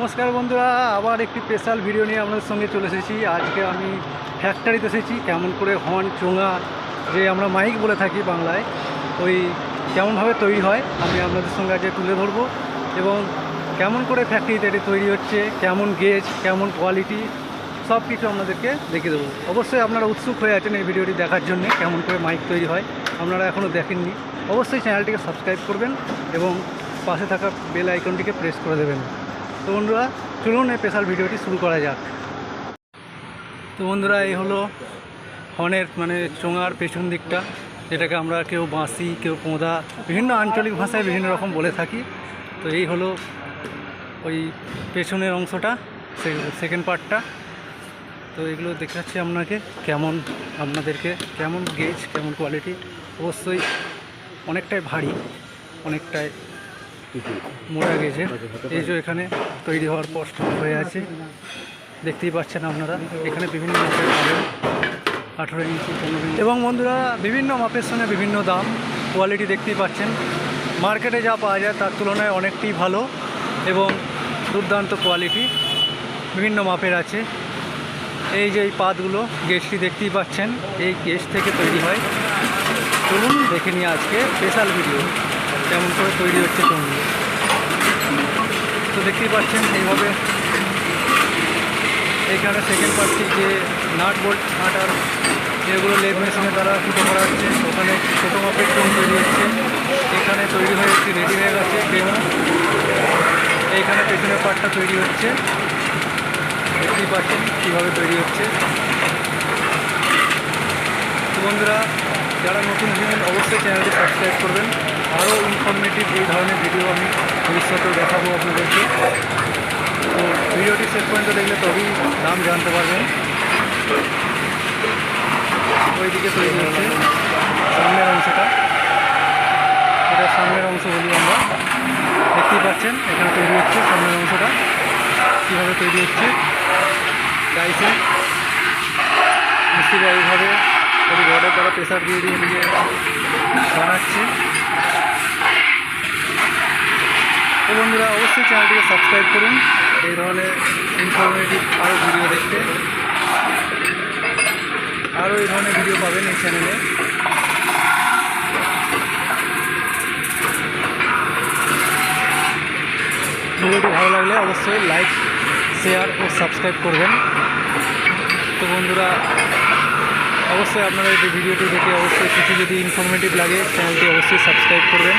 নমস্কার বন্ধুরা, আবার একটি স্পেশাল ভিডিও নিয়ে আপনাদের সঙ্গে চলে এসেছি। আজকে আমি ফ্যাক্টরিতে এসেছি, কেমন করে হর্ন চোঙা, যে আমরা মাইক বলে থাকি বাংলায়, ওই কেমনভাবে তৈরি হয়, আমি আপনাদের সঙ্গে আজকে তুলে ধরবো এবং কেমন করে ফ্যাক্টরিতে এটি তৈরি হচ্ছে, কেমন গেজ কেমন কোয়ালিটি সব কিছু আপনাদেরকে দেখিয়ে দেবো। অবশ্যই আপনারা উৎসুক হয়ে আছেন এই ভিডিওটি দেখার জন্য, কেমন করে মাইক তৈরি হয়, আপনারা এখনও দেখেননি। অবশ্যই চ্যানেলটিকে সাবস্ক্রাইব করবেন এবং পাশে থাকা বেল আইকনটিকে প্রেস করে দেবেন। তো বন্ধুরা, চলুন এই স্পেশাল ভিডিওটি শুরু করা যাক। তো বন্ধুরা, এই হলো হর্নের মানে চোঙার পেছন দিকটা, যেটাকে আমরা কেউ বাঁশি, কেউ পোঁদা, বিভিন্ন আঞ্চলিক ভাষায় বিভিন্ন রকম বলে থাকি। তো এই হলো ওই পেছনের অংশটা সেকেন্ড পার্টটা তো এগুলো দেখাচ্ছি আপনাকে, কেমন আপনাদেরকে, কেমন গেজ কেমন কোয়ালিটি অবশ্যই অনেকটাই ভারী, অনেকটাই মোটা গেছে। এই যে এখানে তৈরি হওয়ার পর হয়ে আছে। দেখতেই পাচ্ছেন আপনারা, এখানে বিভিন্ন মাপের আঠেরো ইঞ্চি এবং বন্ধুরা, বিভিন্ন মাপের সঙ্গে বিভিন্ন দাম কোয়ালিটি দেখতেই পাচ্ছেন। মার্কেটে যা পাওয়া যায়, তার তুলনায় অনেকটাই ভালো এবং দুর্দান্ত কোয়ালিটি বিভিন্ন মাপের আছে। এই যে এই পাতগুলো গেজটি দেখতেই পাচ্ছেন। এই গেজ থেকে তৈরি হয়। চলুন দেখে নিয়ে আজকে স্পেশাল ভিডিও কেমন করে তৈরি হচ্ছে চুনগুলো তো দেখতেই পাচ্ছেন এইভাবে এইখানে সেকেন্ড পার্টটি যে নাট বোল্ট নাট আর যেগুলো লেগ মেশিনে তারা ফুটো করা হচ্ছে, ওখানে ছোটো মাপের চুন তৈরি হচ্ছে। এখানে তৈরি হয়ে একটি রেডি হয়ে গেছে ডেমো এইখানে পেছনের পার্টটা তৈরি হচ্ছে। দেখতেই পাচ্ছেন কীভাবে তৈরি হচ্ছে। বন্ধুরা, যারা নতুন ভিডিও অবশ্যই চ্যানেলটি সাবস্ক্রাইব করবেন। আরও ইনফরমেটিভ এই ধরনের ভিডিও আমি ভবিষ্যতেও দেখাবো আপনাদেরকে। তো ভিডিওটি শেষ পর্যন্ত দেখলে তবেই দাম জানতে পারবেন। ওইদিকে তৈরি হচ্ছে সামনের অংশটা। এটা সামনের অংশ বলি আমরা। দেখতেই পাচ্ছেন, এখানে তৈরি হচ্ছে সামনের অংশটা। কীভাবে তৈরি হচ্ছে? গাইছে মিস্ত্রিরা এইভাবে ওই রডের দ্বারা প্রেশার দিয়ে দিয়ে বানাচ্ছে তো বন্ধুরা, অবশ্যই চ্যানেলটিকে সাবস্ক্রাইব করুন। এই ধরনের ইনফরমেটিভ আরও ভিডিও দেখতে। আরও এই ধরনের ভিডিও পাবেন এই চ্যানেলে ভিডিওটি ভালো লাগলে অবশ্যই লাইক শেয়ার ও সাবস্ক্রাইব করবেন। তো বন্ধুরা, অবশ্যই আপনারা এই ভিডিওটি দেখে অবশ্যই কিছু যদি ইনফরমেটিভ লাগে চ্যানেলটি অবশ্যই সাবস্ক্রাইব করবেন।